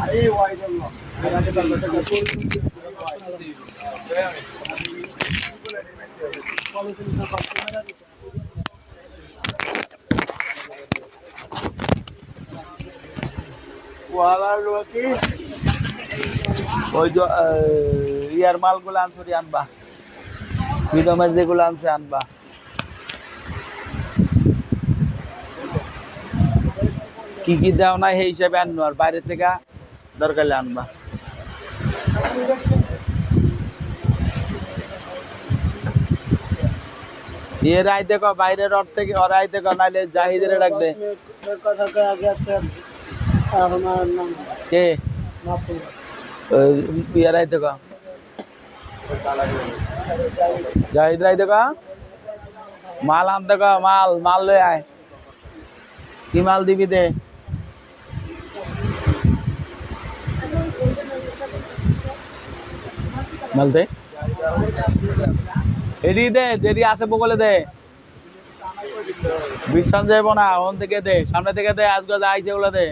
আরে ওয়াই জন্য কলেজ ওই যে আহ, ইয়ার মালগুলো আনছরি আনবা। ফ্রিডমের যেগুলো আনছে আনবা। কি কি দেও না সেই হিসাবে আনব আর বাইরে থেকে দরকার আনবা। এর আই দেখো বাইরের অর্থ থেকে ওর আই দেখো নাইলে জাহিদের ডাক দে। কে? ইয়ার আই দেখো জাহিদ রাই দেখো মাল আন দেখো মাল মাল লয়ে আয়। কি মাল দিবি দে? মাল দে। এডি দে যেটি আছে বগলে দে। বিশ্বাস যাইব না ওন থেকে দে সামনে থেকে দে আজকে যা আইছে ওগুলো দে।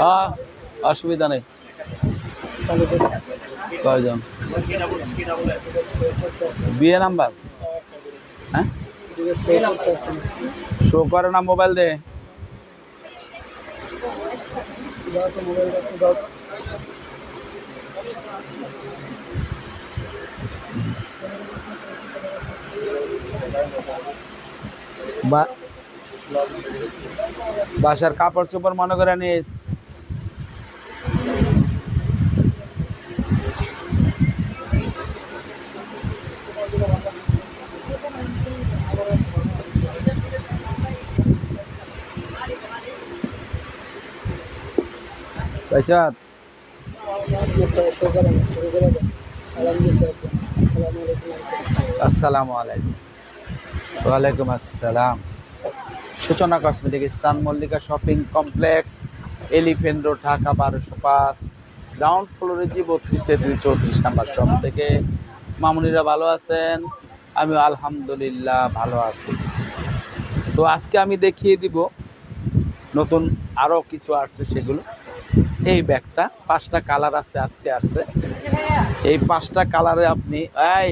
হ্যাঁ অসুবিধা নেই। কয়জন? বিয়ে নাম্বার? হ্যাঁ? শো করে না মোবাইল দে বাসার কাপড় চোপড় মনে করে নিস। পয়সা আসসালামু আলাইকুম। ওয়ালাইকুম আসসালাম। সূচনা কসমেটিক স্টান Mallika shopping complex, elephant road, Dhaka বারোশো পাঁচ, গ্রাউন্ড ফ্লোরে জি বত্রিশ তেত্রিশ চৌত্রিশ নাম্বার শপ থেকে। মামুনিরা ভালো আছেন? আমি আলহামদুলিল্লাহ ভালো আছি। তো আজকে আমি দেখিয়ে দিব নতুন আরও কিছু আসছে সেগুলো। এই ব্যাগটা, পাঁচটা কালার আছে, আজকে আসছে। এই পাঁচটা কালারে আপনি, এই,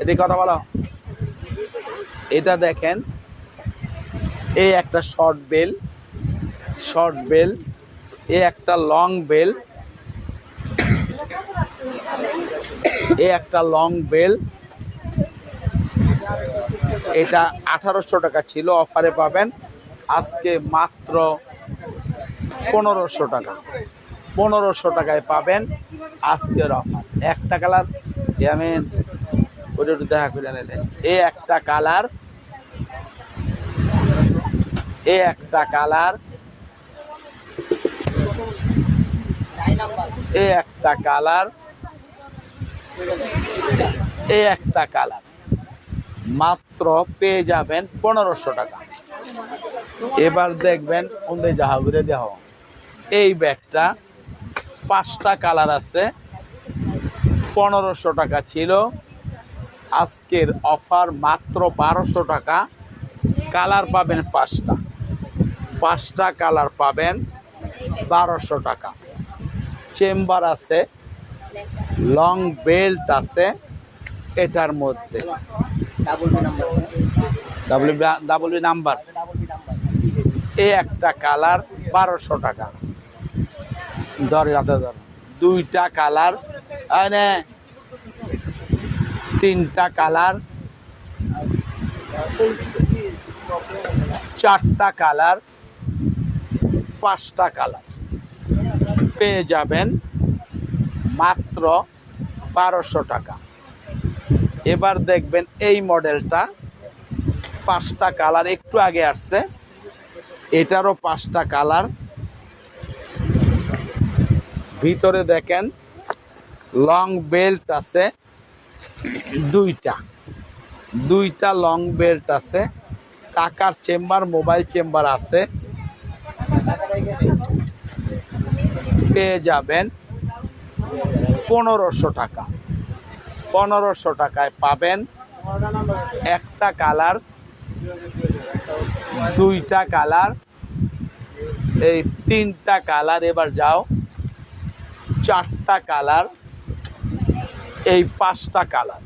এদিকে কথা বলো। এটা দেখেন, এই একটা শর্ট বেল শর্ট বেল এ একটা লং বেল এ একটা লং বেল এটা আঠারোশো টাকা ছিল অফারে পাবেন। আজকে মাত্র পনেরোশো টাকা। পনেরোশো টাকায় পাবেন আজকের অফার। একটা কালার? আমি ওটা একটু দেখা করে নিলেন। এ একটা কালার। এ একটা কালার। এ একটা কালার। এ একটা কালার। মাত্র পেয়ে যাবেন পনেরোশো টাকা। এবার দেখবেন যাহা ঘুরে দেহ এই ব্যাগটা পাঁচটা কালার আছে। পনেরোশো টাকা ছিল। আজকের অফার মাত্র বারোশো টাকা। কালার পাবেন পাঁচটা। পাঁচটা কালার পাবেন বারোশো টাকা। চেম্বার আছে। লং বেল্ট আছে। এটার মধ্যে। ডাব্লিউ ডাব্লিউ নাম্বার এ একটা কালার বারোশো টাকা। ধর রাতে ধর। দুইটা কালার আনে তিনটা কালার, চারটা কালার, পাঁচটা কালার। পেয়ে যাবেন মাত্র বারোশো টাকা। এবার দেখবেন এই মডেলটা পাঁচটা কালার একটু আগে আসছে। এটারও পাঁচটা কালার। ভিতরে দেখেন লং বেল্ট আছে দুইটা। দুইটা লং বেল্ট আছে, টাকার চেম্বার, মোবাইল চেম্বার আছে। পেয়ে যাবেন পনেরোশো টাকা। পনেরোশো টাকায় পাবেন একটা কালার, দুইটা কালার, এই তিনটা কালার এবার যাও। চারটা কালার, এই পাঁচটা কালার।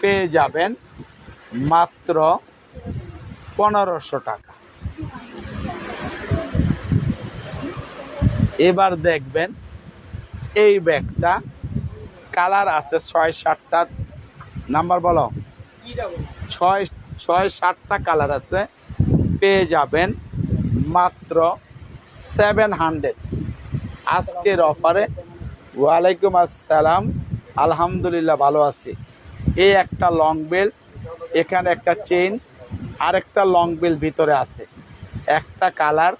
পেয়ে যাবেন মাত্র পনেরোশো টাকা। এবার দেখবেন এই ব্যাগটা কালার আছে ছয় সাতটা, নাম্বার বলো? ছয় ছয় সাতটা কালার আছে। পেয়ে যাবেন মাত্র সেভেন হান্ড্রেড। আজকের অফারে ওয়ালাইকুম আসসালাম, আলহামদুলিল্লাহ ভালো আছি। এই একটা লং বেল এখানে একটা চেইন আর একটা লং বেল ভিতরে আছে। একটা কালার,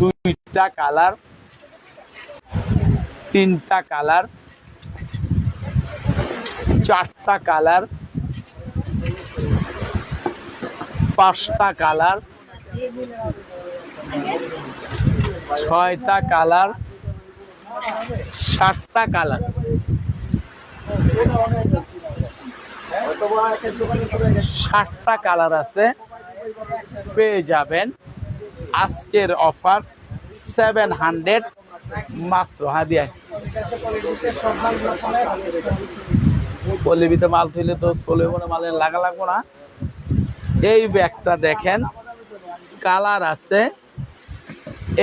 দুইটা কালার, তিনটা কালার, চারটা কালার, পাঁচটা কালার ছয়টা কালার, সাতটা কালার। ষাটটা কালার আছে, পেয়ে যাবেন। আজকের অফার সেভেন হান্ড্রেড মাত্র। হ্যাঁ দিয়ে। পল্লিবিতে মাল থইলে তো চলে মনে মালে লাগা লাগবো না। এই ব্যাগটা দেখেন, কালার আছে।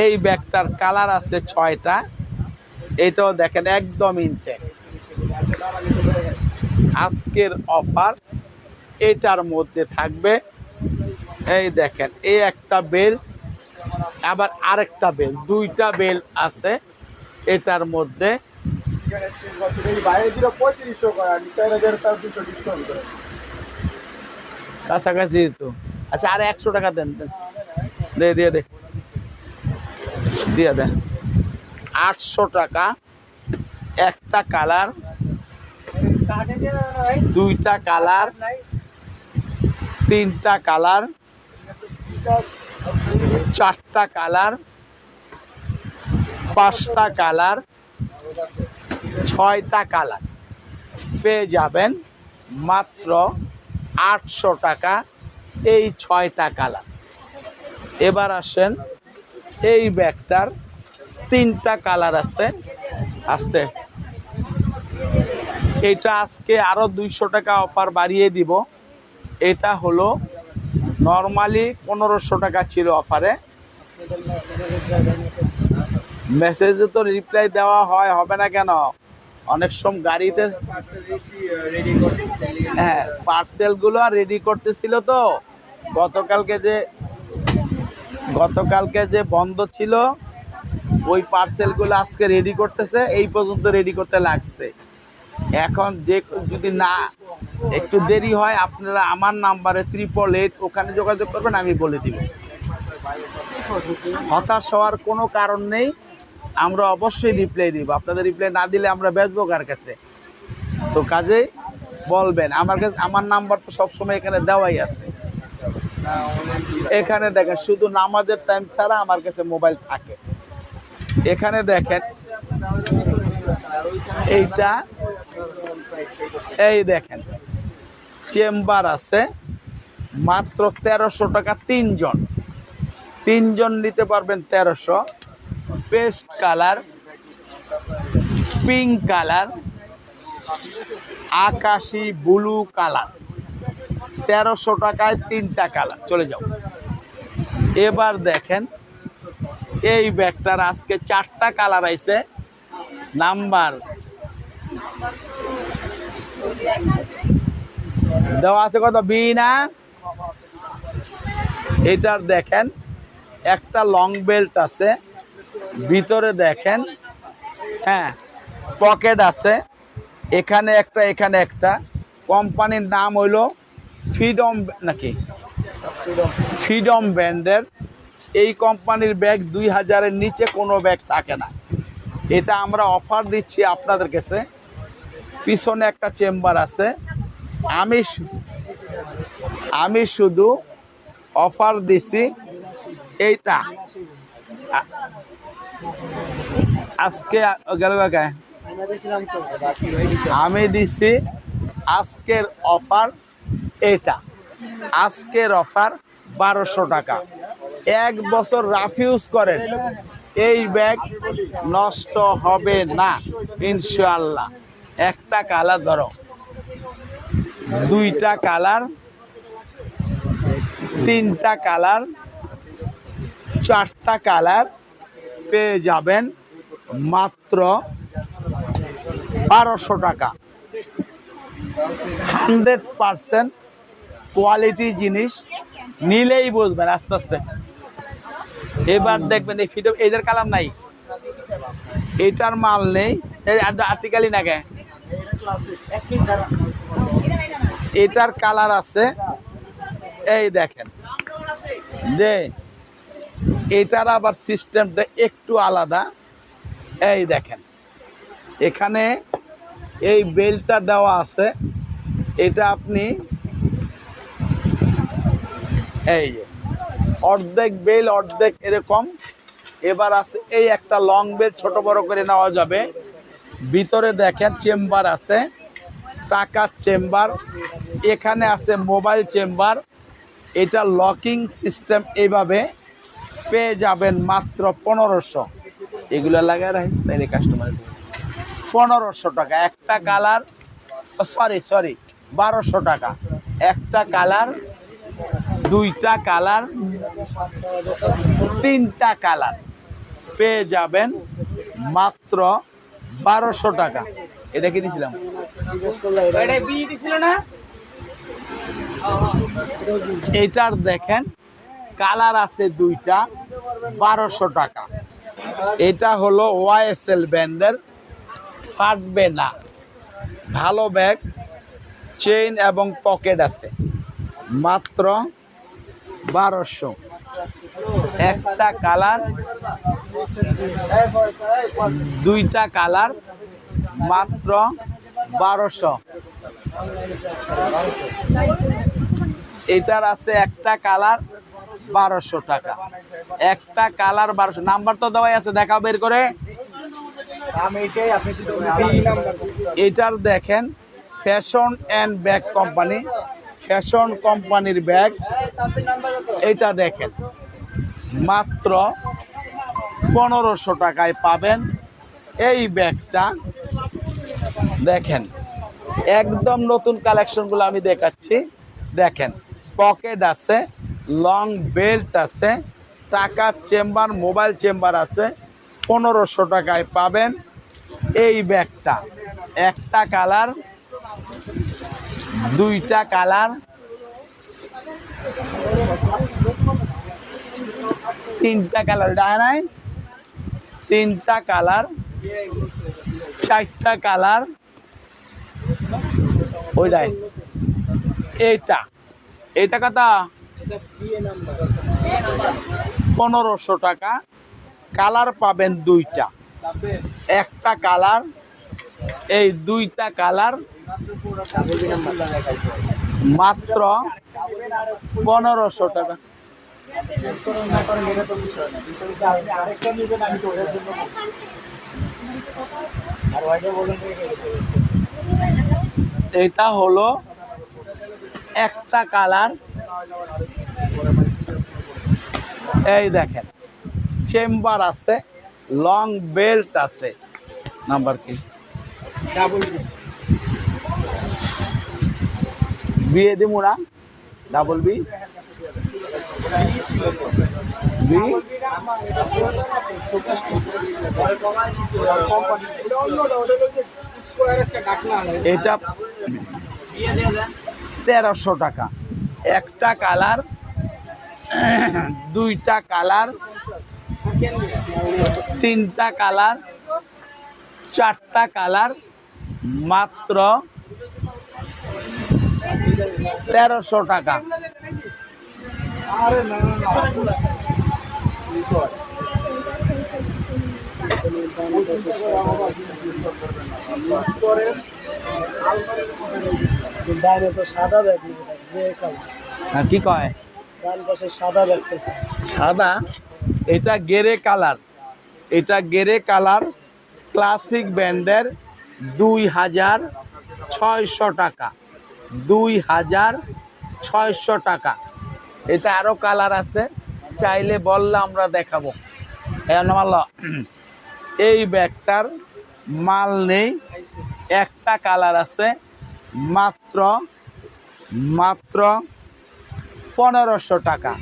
এই ব্যাগটার কালার আছে ছয়টা। এটাও দেখেন একদম ইনটেক আজকের অফার এটার মধ্যে থাকবে। এই দেখেন, এই একটা বেল আবার আরেকটা বেল দুইটা বেল আছে এটার মধ্যে। কাছাকাছি তো। আচ্ছা আর একশো টাকা দেন। দে, দিয়ে দে। দিয়ে দে আটশো টাকা, একটা কালার, দুইটা কালার, তিনটা কালার, চারটা কালার, পাঁচটা কালার, ছয়টা কালার। পেয়ে যাবেন মাত্র আটশো টাকা, এই ছয়টা কালার। এবার আসেন এই ব্যাগটার তিনটা কালার আছে, আসতে। এটা আজকে আরও দুইশো টাকা অফার বাড়িয়ে দিব। এটা হলো নর্মালি পনেরোশো টাকা ছিল অফারে। মেসেজে তো রিপ্লাই দেওয়া হয়, হবে না কেন? অনেক সময় গাড়িতে হ্যাঁ পার্সেলগুলো রেডি করতেছিল তো। গতকালকে যে গতকালকে যে বন্ধ ছিল, ওই পার্সেলগুলো আজকে রেডি করতেছে, এই পর্যন্ত রেডি করতে লাগছে। এখন যে যদি না, একটু দেরি হয়, আপনারা আমার নাম্বারে ত্রিপল এইট ওখানে যোগাযোগ করবেন, আমি বলে দিব। হতাশ হওয়ার কোনো কারণ নেই, আমরা অবশ্যই রিপ্লাই দিব। আপনাদের রিপ্লাই না দিলে আমরা বেচবো কার কাছে? তো কাজেই বলবেন, আমার কাছে, আমার নাম্বার তো সবসময় এখানে দেওয়াই আছে। এখানে দেখেন, শুধু নামাজের টাইম ছাড়া আমার কাছে মোবাইল থাকে। এখানে দেখেন, এইটা, এই দেখেন, চেম্বার আছে, মাত্র তেরোশো টাকা তিনজন। তিনজন নিতে পারবেন তেরোশো। পেস্ট কালার, পিঙ্ক কালার, আকাশি ব্লু কালার। তেরোশো টাকায় তিনটা কালার। চলে যাও। এবার দেখেন, এই ব্যাগটার আজকে চারটা কালার আইছে। নাম্বার দেওয়া আছে কত? বি না? এটার দেখেন, একটা লং বেল্ট আছে। ভিতরে দেখেন হ্যাঁ পকেট আছে। এখানে একটা এখানে একটা। কোম্পানির নাম হইল ফ্রিডম নাকি ফ্রিডম ব্র্যান্ডের এই কোম্পানির ব্যাগ দুই হাজারের নিচে কোনো ব্যাগ থাকে না। এটা আমরা অফার দিচ্ছি আপনাদের কাছে। পিছনে একটা চেম্বার আছে। আমি আমি শুধু অফার দিছি এইটা। আজকে গেল আমি দিছি আজকের অফার এটা। আজকের অফার বারোশো টাকা। এক বছর রাফিউজ করেন, এই ব্যাগ নষ্ট হবে না ইনশাল্লাহ একটা কালার ধরো। দুইটা কালার, তিনটা কালার, চারটা কালার পেয়ে যাবেন মাত্র বারোশো টাকা। হান্ড্রেড পারসেন্ট কোয়ালিটি জিনিস নিলেই বুঝবেন আস্তে আস্তে। এবার দেখবেন এই ফিটো এদের কালাম নাই। এটার মাল নেই। আর্টিকালি না কে? এটার কালার আছে। এই দেখেন। যে এটার আবার সিস্টেমটা একটু আলাদা। এই দেখেন। এখানে এই বেলটা দেওয়া আছে। এটা আপনি এই যে, অর্ধেক বেল, অর্ধেক এরকম। এবার আছে এই একটা লং বেল, ছোট বড় করে নেওয়া যাবে। ভিতরে দেখেন চেম্বার আছে, টাকার চেম্বার। এখানে আছে মোবাইল চেম্বার। এটা লকিং সিস্টেম এইভাবে পেয়ে যাবেন মাত্র পনেরোশো। এগুলো লাগায় রাখিস, তাইলে কাস্টমার পনেরোশো টাকা, একটা কালার সরি সরি বারোশো টাকা। একটা কালার দুইটা কালার তিনটা কালার। পেয়ে যাবেন মাত্র বারোশো টাকা। এটা কি জিজ্ঞেস এটার দেখেন কালার আছে দুইটা বারোশো টাকা। এটা হলো ওয়াইএসএল ব্যান্ডের ফাটবে না ভালো ব্যাগ চেইন এবং পকেট আছে। মাত্র বারোশো। একটা কালার, দুইটা কালার, মাত্র বারোশো। এটার আছে একটা কালার, বারোশো টাকা। একটা কালার বারোশো। নাম্বার তো দেওয়াই আছে দেখা বের করে। এটার দেখেন, fashion and bag company. Fashion কোম্পানির ব্যাগ। এটা দেখেন, মাত্র পনেরোশো টাকায় পাবেন এই ব্যাগটা। দেখেন, একদম নতুন কালেকশনগুলো আমি দেখাচ্ছি। দেখেন, পকেট আছে, লং বেল্ট আছে, টাকার চেম্বার, মোবাইল চেম্বার আছে, পনেরোশো টাকায় পাবেন এই ব্যাগটা। একটা কালার দুইটা কালার। তিনটা কালার ডায় নাই? তিনটা কালার, চারটা কালার। ওইটাই কথা এটা। বিয়ে নাম্বার পনেরোশো টাকা। কালার পাবেন দুইটা। একটা কালার, এই দুইটা কালার মাত্র পনেরোশো টাকা। এটা হলো একটা কালার। এই দেখেন, চেম্বার আছে, লং বেল্ট আছে। নাম্বার কি? ডাবল বি বিয়ে দিব না? ডাবল বি এটা তেরোশো টাকা। একটা কালার, দুইটা কালার, তিনটা কালার, চারটা কালার, মাত্র তেরোশো টাকা। কি কয়? সাদা? এটা গেরে কালার। এটা গেরে কালার ক্লাসিক ব্র্যান্ডের দুই হাজার ছয়শো টাকা। দুই হাজার ছয়শো টাকা। এটা আরও কালার আছে, চাইলে বললে আমরা দেখাবো। এই ব্যাগটার মাল নেই, একটা কালার আছে, মাত্র মাত্র পনেরোশো টাকা।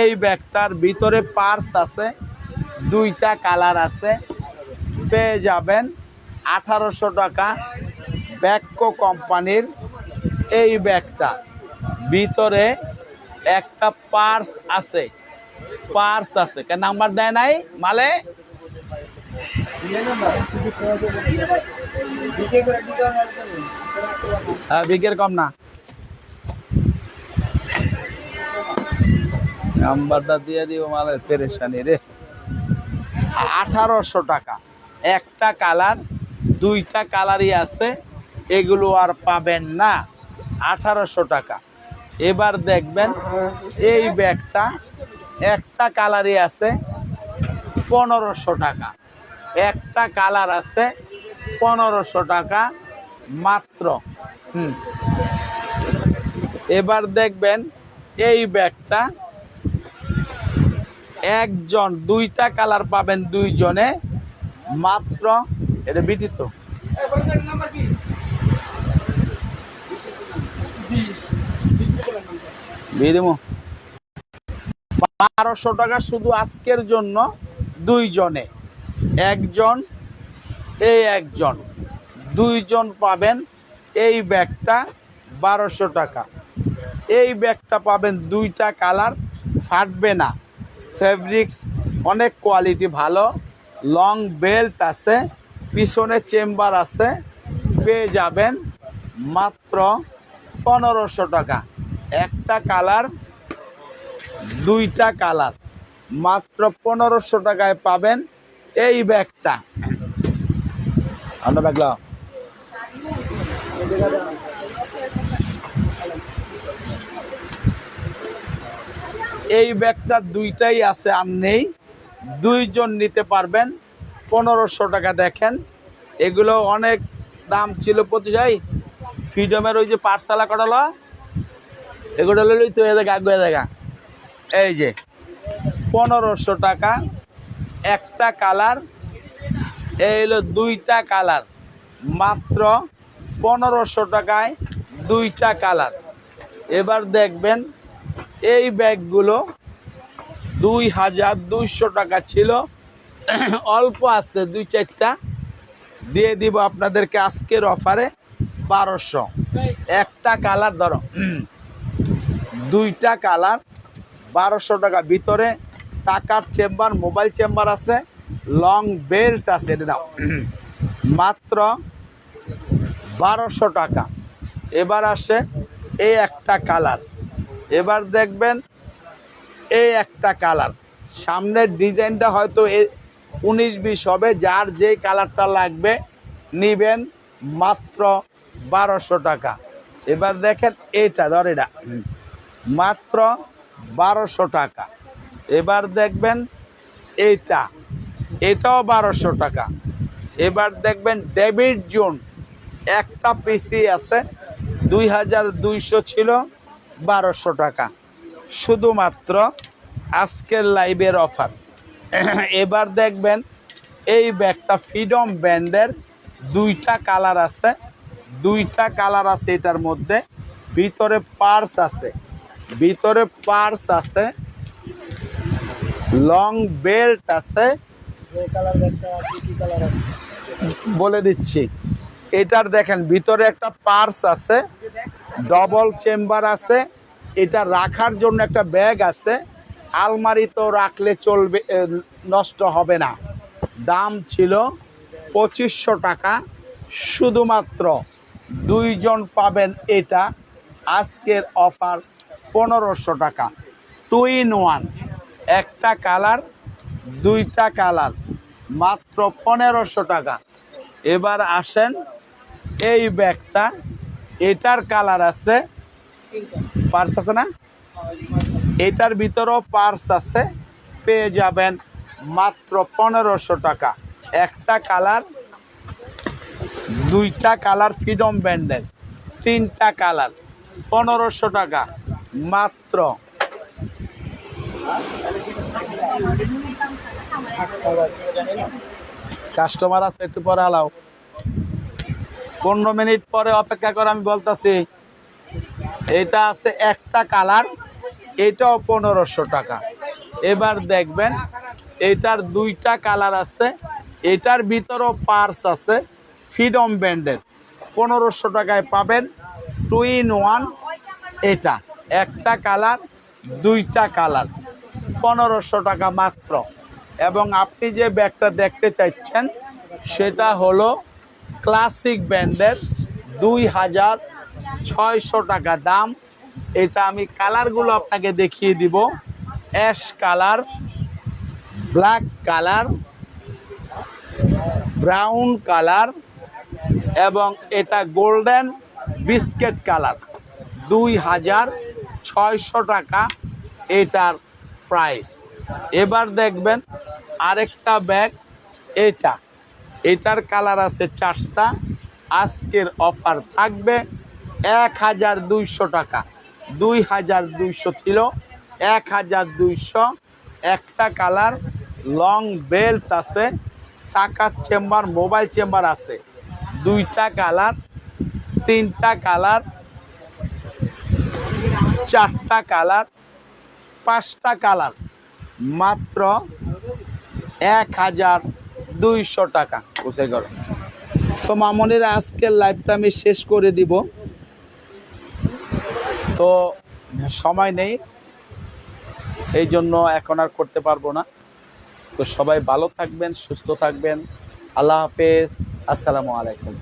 এই ব্যাগটার ভিতরে পার্স আছে, দুইটা কালার আছে, পেয়ে যাবেন আঠারোশো টাকা ব্যাককো কোম্পানির এই ব্যাগটা। ভিতরে একটা পার্স আছে। পার্স আছে। কেন নাম্বার দেয় নাই? মালে? হ্যাঁ বিকের কম না। নাম্বারটা দিয়ে দিব মালের পেরেশানি রে। আঠারোশো টাকা। একটা কালার, দুইটা কালারই আছে। এগুলো আর পাবেন না। আঠারোশো টাকা। এবার দেখবেন, এই ব্যাগটা, একটা কালারই আছে, পনেরোশো টাকা। একটা কালার আছে, পনেরোশো টাকা মাত্র। হুম। এবার দেখবেন, এই ব্যাগটা একজন, দুইটা কালার পাবেন দুইজনে মাত্র। এটা বিদিত বিদিমু বারোশো টাকা শুধু আজকের জন্য দুইজনে। একজন, এই একজন। দুইজন পাবেন এই ব্যাগটা বারোশো টাকা। এই ব্যাগটা পাবেন দুইটা কালার, ফাটবে না। ফেব্রিক্স অনেক কোয়ালিটি ভালো, লং বেল্ট আছে, পিছনে চেম্বার আছে, পেয়ে যাবেন মাত্র পনেরোশো টাকা। একটা কালার, দুইটা কালার। মাত্র পনেরোশো টাকায় পাবেন এই ব্যাগটা। ব্যাগ এই ব্যাগটা দুইটাই আছে, আর নেই। দুইজন নিতে পারবেন। পনেরোশো টাকা দেখেন। এগুলো অনেক দাম ছিল প্রতি যাই ফ্রিডমের ওই যে পাঠশালা কটাল এগুলো লইলেই তো দেখা আগে দেখা এই যে, পনেরোশো টাকা, একটা কালার, এই হলো দুইটা কালার। মাত্র পনেরোশো টাকায় দুইটা কালার। এবার দেখবেন, এই ব্যাগগুলো দুই হাজার দুইশো টাকা ছিল। অল্প আছে, দুই চারটা। দিয়ে দিব আপনাদেরকে আজকের অফারে বারোশো। একটা কালার ধরো। দুইটা কালার, বারোশো টাকা ভিতরে, টাকার চেম্বার, মোবাইল চেম্বার আছে, লং বেল্ট আছে, এটা মাত্র বারোশো টাকা। এবার আসে এই একটা কালার। এবার দেখবেন এই একটা কালার। সামনের ডিজাইনটা হয়তো এ উনিশ বিশ হবে, যার যেই কালারটা লাগবে নিবেন মাত্র বারোশো টাকা। এবার দেখেন এটা ধর এটা। মাত্র বারোশো টাকা। এবার দেখবেন এইটা, এটাও বারোশো টাকা। এবার দেখবেন ডেভিড জোন, একটা পিসি আছে, দুই হাজার দুইশো ছিল, বারোশো টাকা। শুধুমাত্র আজকের লাইভের অফার। এবার দেখবেন এই ব্যাগটা ফ্রিডম ব্র্যান্ডের দুইটা কালার আছে। দুইটা কালার আছে এটার মধ্যে, ভিতরে পার্স আছে। ভিতরে পার্স আছে লং বেল্ট আছে। বলে দিচ্ছি এটার দেখেন ভিতরে একটা পার্স আছে ডবল চেম্বার আছে এটা রাখার জন্য একটা ব্যাগ আছে আলমারিতেও রাখলে চলবে নষ্ট হবে না। দাম ছিল পঁচিশশো টাকা শুধুমাত্র দুইজন পাবেন এটা আজকের অফার পনেরোশো টাকা। টু ইন ওয়ান একটা কালার, দুইটা কালার, মাত্র পনেরোশো টাকা। এবার আসেন, এই ব্যাগটা, এটার কালার আছে পার্স আছে না? এটার ভিতরেও পার্স আছে, পেয়ে যাবেন মাত্র পনেরোশো টাকা। একটা কালার, দুইটা কালার ফ্রিডম ব্যান্ডের তিনটা কালার, পনেরোশো টাকা। মাত্র। কাস্টমার আছে, একটু পরে হালাও। পনেরো মিনিট পরে অপেক্ষা করে আমি বলতাছি, এটা আছে একটা কালার, এটাও পনেরোশো টাকা। এবার দেখবেন, এটার দুইটা কালার আছে, এটার ভিতরেও পার্স আছে ফ্রিডম ব্যান্ডের পনেরোশো টাকায় পাবেন টু ইন ওয়ান এটা। একটা কালার, দুইটা কালার, পনেরোশো টাকা মাত্র। এবং আপনি যে ব্যাগটা দেখতে চাইছেন, সেটা হলো ক্লাসিক ব্র্যান্ডের দুই হাজার ছয়শো টাকা দাম। এটা আমি কালারগুলো আপনাকে দেখিয়ে দিব। Ash colour, black colour, brown colour, এবং এটা গোল্ডেন বিস্কেট কালার। দুই হাজার ছয়শো টাকা এটার প্রাইস এবার দেখবেন আরেকটা ব্যাগ এটা। এটার কালার আছে চারটা। আজকের অফার থাকবে এক হাজার দুইশো টাকা। দুই হাজার দুইশো ছিল, এক হাজার দুইশো। একটা কালার লং বেল্ট আছে, টাকার চেম্বার মোবাইল চেম্বার আছে। দুইটা কালার তিনটা কালার চারটা কালার, পাঁচটা কালার, মাত্র এক হাজার দুইশো টাকা বুঝে গেল তো মামনের আজকের লাইভটা আমি শেষ করে দিব। তো সময় নেই, এই জন্য এখন আর করতে পারব না। তো সবাই ভালো থাকবেন, সুস্থ থাকবেন। আল্লাহ হাফেজ। আসসালামু আলাইকুম।